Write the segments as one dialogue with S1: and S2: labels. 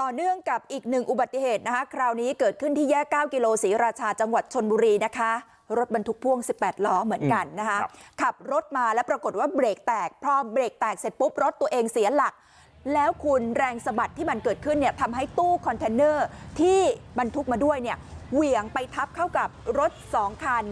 S1: ต่อเนื่องกับอีกหนึ่งอุบัติเหตุนะคะ คราวนี้เกิดขึ้นที่แยก 9 กิโลศรีราชาจังหวัดชนบุรีนะคะ รถบรรทุกพ่วง 18 ล้อเหมือนกันนะคะ
S2: ครับ
S1: ขับรถมาแล้วปรากฏว่าเบรกแตก พอเบรกแตกเสร็จปุ๊บ รถตัวเองเสียหลัก แล้วคุณแรงสะบัดที่มันเกิดขึ้นเนี่ยทำให้ตู้คอนเทนเนอร์ที่บรรทุกมาด้วยเนี่ยเหวี่ยงไปทับเข้ากับรถ 2 คัน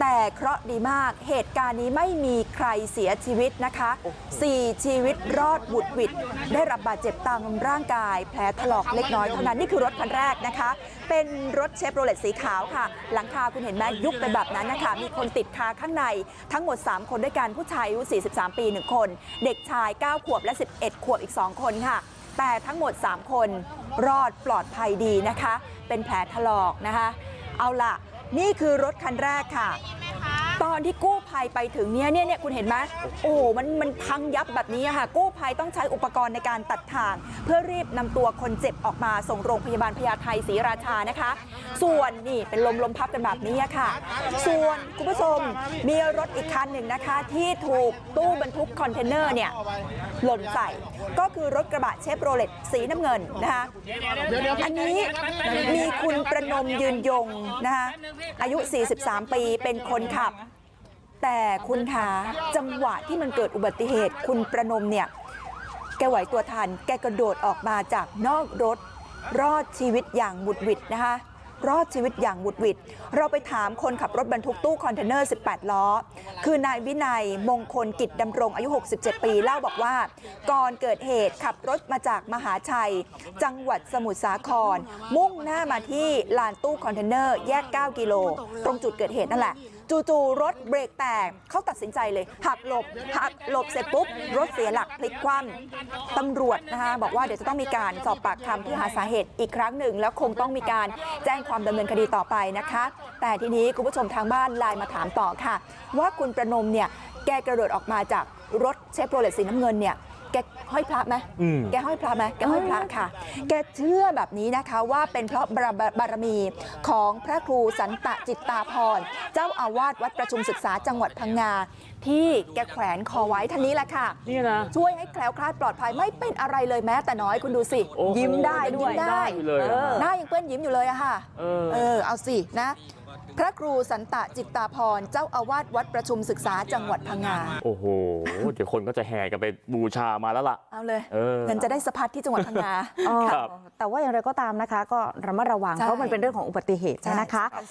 S1: แต่เคราะห์ดีมากเหตุการณ์นี้ไม่มีใครเสียชีวิตนะคะ4ชีวิตรอดบุดหวิดได้รับบาดเจ็บตามร่างกาย แผลถลอกเล็กน้อยเท่านั้นนี่คือรถคันแรกนะคะ เป็นรถเชฟโรเลตสีขาวค่ะ หลังคาคุณเห็นไหมยุบไปแบบนั้นนะคะมีคนติดคาข้างในทั้งหมด 3 คนด้วยกันผู้ชายอายุ 43 ปี 1 คน เด็กชาย 9 ขวบและ 11 ขวบอีก 2 คนค่ะ แต่ทั้งหมด 3 คนรอดปลอดภัยดีนะคะ เป็นแผลถลอกนะคะ เอาล่ะ นี่คือรถคันแรกค่ะ ตอนที่กู้ภัยไปถึงเนี่ยเนี่ยเนี่ยคุณเห็นไหมโอ้โหมันมันพังยับแบบนี้อะค่ะกู้ภัยต้องใช้อุปกรณ์ในการตัดทาง เพื่อรีบนำตัวคนเจ็บออกมาส่งโรงพยาบาลพญาไทศรีราชานะคะ ส่วนนี่เป็นลมลมพับกันแบบนี้อะค่ะ ส่วนคุณผู้ชมมีรถอีกคันหนึ่งนะคะ ที่ถูกตู้บรรทุกคอนเทนเนอร์เนี่ยหล่นใส่ก็คือรถกระบะเชฟโรเลตสีน้ำเงินนะคะอันนี้มีคุณประนมยืนยงนะคะอายุ 43 ปีเป็นคนขับ แต่คุณคะจังหวะที่มันเกิดอุบัติเหตุคุณประนมเนี่ยแกไหวตัวทัน แกกระโดดออกมาจากนอกรถ รอดชีวิตอย่างบุดหวิดนะคะรอดชีวิตอย่างบุดหวิดเราไปถามคนขับรถบรรทุกตู้คอนเทนเนอร์ 18 ล้อ คือนายวินัยมงคลกิจดำรงอายุ 67 ปี เล่าบอกว่า ก่อนเกิดเหตุขับรถมาจากมหาชัย จังหวัดสมุทรสาคร มุ่งหน้ามาที่ลานตู้คอนเทนเนอร์ แยก 9 กิโล ตรงจุดเกิดเหตุนั่นแหละจู่ๆรถเบรกแตกเขาตัดสินใจเลยหักหลบหักหลบเสร็จปุ๊บรถเสียหลักพลิกคว่ำตำรวจนะคะบอกว่าเดี๋ยวจะต้องมีการสอบปากคำเพื่อหาสาเหตุอีกครั้งหนึ่ง แล้วคงต้องมีการแจ้งความดำเนินคดีต่อไปนะคะ แต่ทีนี้คุณผู้ชมทางบ้านไลน์มาถามต่อค่ะ ว่าคุณประนมเนี่ยแกกระโดดออกมาจากรถเชฟโรเลตสีน้ำเงินเนี่ย แกห้อยพระไหม
S2: อืม
S1: แกห้อยพระไหมแกห้อยพระค่ะ แกเชื่อแบบนี้นะคะว่าเป็นเพราะบารบารมีของพระครูสันตะจิตตาพร เจ้าอาวาสวัดประชุมศึกษาจังหวัดพังงา ที่แกแขวนคอไว้ท่านนี้แหละค่ะ
S2: นี่นะ
S1: ช่วยให้แคล้วคลาดปลอดภัยไม่เป็นอะไรเลยแม้แต่น้อยคุณดูสิ
S2: โอ้โห
S1: ยิ้มได้
S2: ยัง
S1: ยิ้ม
S2: ได้
S1: ได้
S2: อยู่เลยอะ
S1: เออหน้ายังเปื้อนยิ้มอยู่เลยอะค่ะ
S2: เออ
S1: เออเอาสินะ พระครูสันตะจิตตาพรเจ้าอาวาสวัดประชุมศึกษาจังหวัดพังงา
S2: โอ้โหเดี๋ยวคนก็จะแห่กันไปบูชามาแล้วล่ะ
S1: เอาเลย
S2: เออ
S1: เงินจะได้สะพัดที่จังหวัดพังงา
S3: อ๋อ
S2: ครับ
S3: แต่ว่าอย่างไรก็ตามนะคะ ก็ระมัดระวัง
S1: ใช่
S3: เพราะมันเป็นเรื่องของอุบัติเหตุนะคะ
S1: ใช่